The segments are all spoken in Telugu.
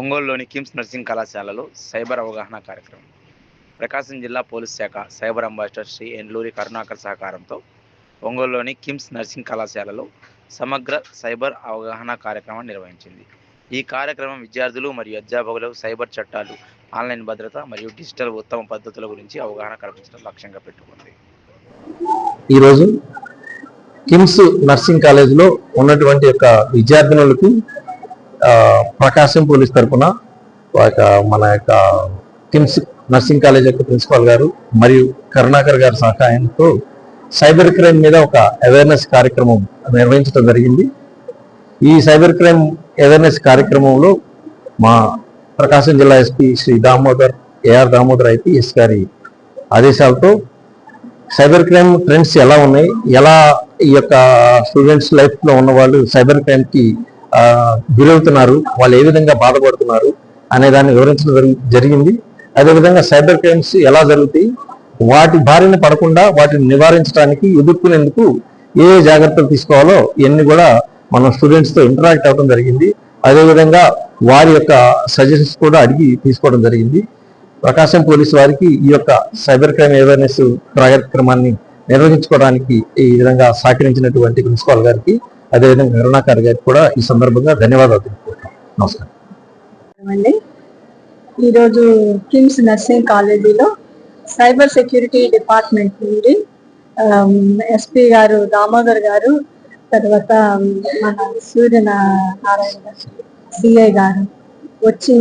ఒంగోలులోని కిమ్స్ నర్సింగ్ కళాశాలలో సైబర్ అవగాహన కార్యక్రమం. ప్రకాశం జిల్లా పోలీస్ శాఖ సైబర్ అంబాసిడర్ శ్రీ ఎండ్లూరి కరుణాకర్ సహకారంతో ఒంగోలులోని కిమ్స్ నర్సింగ్ కళాశాలలో సమగ్ర సైబర్ అవగాహన కార్యక్రమం నిర్వహించింది. ఈ కార్యక్రమం విద్యార్థులు మరియు అధ్యాపకులకు సైబర్ చట్టాలు ఆన్లైన్ భద్రత మరియు డిజిటల్ ఉత్తమ పద్ధతుల గురించి అవగాహన కల్పించడం లక్ష్యంగా పెట్టుకుంది. ఈరోజు కిమ్స్ నర్సింగ్ కాలేజీలో ఉన్నటువంటి యొక్క విద్యార్థినులకు ప్రకాశం పోలీస్ తరఫున మన యొక్క కిమ్స్ నర్సింగ్ కాలేజ్ యొక్క ప్రిన్సిపాల్ గారు మరియు కరుణాకర్ గారి సహాయంతో సైబర్ క్రైమ్ మీద ఒక అవేర్నెస్ కార్యక్రమం నిర్వహించడం జరిగింది. ఈ సైబర్ క్రైమ్ అవేర్నెస్ కార్యక్రమంలో మా ప్రకాశం జిల్లా SP Shri Damodar AR Damodar IPS గారి ఆదేశాలతో సైబర్ క్రైమ్ ట్రెండ్స్ ఎలా ఉన్నాయి? ఎలా ఈ యొక్క స్టూడెంట్స్ లైఫ్లో ఉన్న వాళ్ళు సైబర్ క్రైమ్కి గురవుతున్నారు వాళ్ళు ఏ విధంగా బాధపడుతున్నారు అనే దాన్ని వివరించడం జరిగింది. అదేవిధంగా సైబర్ క్రైమ్స్ ఎలా జరుగుతాయి వాటి బారిన పడకుండా వాటిని నివారించడానికి ఎదుర్కొనేందుకు ఏ జాగ్రత్తలు తీసుకోవాలో ఇవన్నీ కూడా మనం స్టూడెంట్స్తో ఇంటరాక్ట్ అవ్వడం జరిగింది. అదేవిధంగా వారి యొక్క సజెషన్స్ కూడా అడిగి తీసుకోవడం జరిగింది. ప్రకాశం పోలీసు వారికి ఈ యొక్క సైబర్ క్రైమ్ అవేర్నెస్ కార్యక్రమాన్ని నిర్వహించుకోవడానికి ఈ విధంగా సహకరించినటువంటి ప్రిన్సిపాల్ గారికి అదేవిధంగా కరుణాకర్ గారికి కూడా ఈ సందర్భంగా ధన్యవాదాలు తెలుపుకుంటాం నమస్కారం. అండి ఈరోజు కిమ్స్ నర్సింగ్ కాలేజీలో సైబర్ సెక్యూరిటీ డిపార్ట్మెంట్ నుండి ఎస్పీ గారు దామోదర్ గారు తర్వాత మన సూర్యనారాయణ నారాయణ సిఐ గారు వచ్చి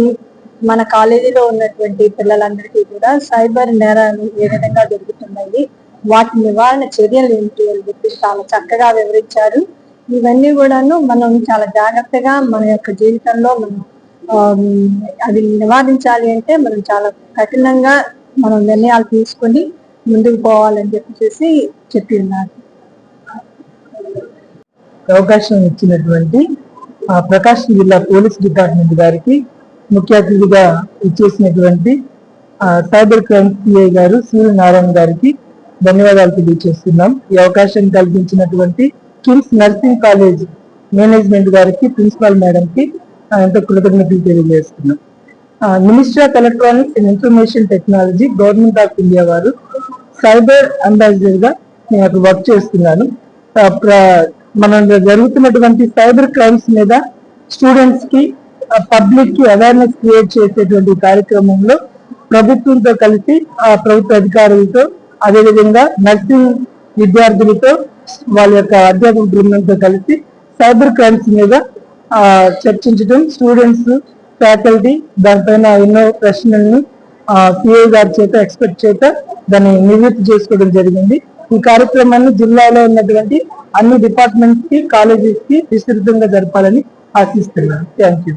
మన కాలేజీలో ఉన్నటువంటి పిల్లలందరికీ కూడా సైబర్ నేరాలు ఏ విధంగా జరుగుతున్నాయి వాటి నివారణ చర్యలు ఏంటి అని చెప్పి చాలా చక్కగా వివరించారు. ఇవన్నీ కూడాను మనం చాలా జాగ్రత్తగా మన యొక్క జీవితంలో మనం అది నివారించాలి అంటే మనం చాలా కఠినంగా మనం నిర్ణయాలు తీసుకొని ముందుకు పోవాలని చెప్పేసి చెప్పి ఉన్నారు. అవకాశం ఇచ్చినటువంటి ప్రకాశం జిల్లా పోలీస్ డిపార్ట్మెంట్ గారికి ముఖ్య అతిథిగా ఇచ్చేసినటువంటి సైబర్ క్రైమ్ సిఐ గారు సూర్యనారాయణ గారికి ధన్యవాదాలు తెలియజేస్తున్నాం. ఈ అవకాశం కల్పించినటువంటి కిమ్స్ నర్సింగ్ కాలేజ్ మేనేజ్మెంట్ గారికి ప్రిన్సిపాల్ మేడంకి ఎంతో కృతజ్ఞతలు తెలియజేస్తున్నాం. Ministry of electronics and information technology government of India వారు సైబర్ అంబాసిడర్గా నేను అక్కడ వర్క్ చేస్తున్నాను. మనం జరుగుతున్నటువంటి సైబర్ క్రైమ్స్ మీద స్టూడెంట్స్కి పబ్లిక్కి పబ్లిక్కి అవేర్నెస్ క్రియేట్ చేసేటువంటి కార్యక్రమంలో ప్రభుత్వంతో కలిసి ఆ ప్రభుత్వ అధికారులతో అదేవిధంగా నర్సింగ్ విద్యార్థులతో వాళ్ళ యొక్క అధ్యాపక బృందంతో కలిసి సైబర్ క్రైమ్స్ మీద చర్చించడం స్టూడెంట్స్ ఫ్యాకల్టీ దానిపైన ఎన్నో ప్రశ్నలను సిఐ గారి చేత ఎక్స్పెక్ట్ చేత దాన్ని నివృత్తి చేసుకోవడం జరిగింది. ఈ కార్యక్రమాన్ని జిల్లాలో ఉన్నటువంటి అన్ని డిపార్ట్మెంట్స్కి కాలేజెస్కి విస్తృతంగా జరపాలని ఆశిస్తున్నాను. Thank you.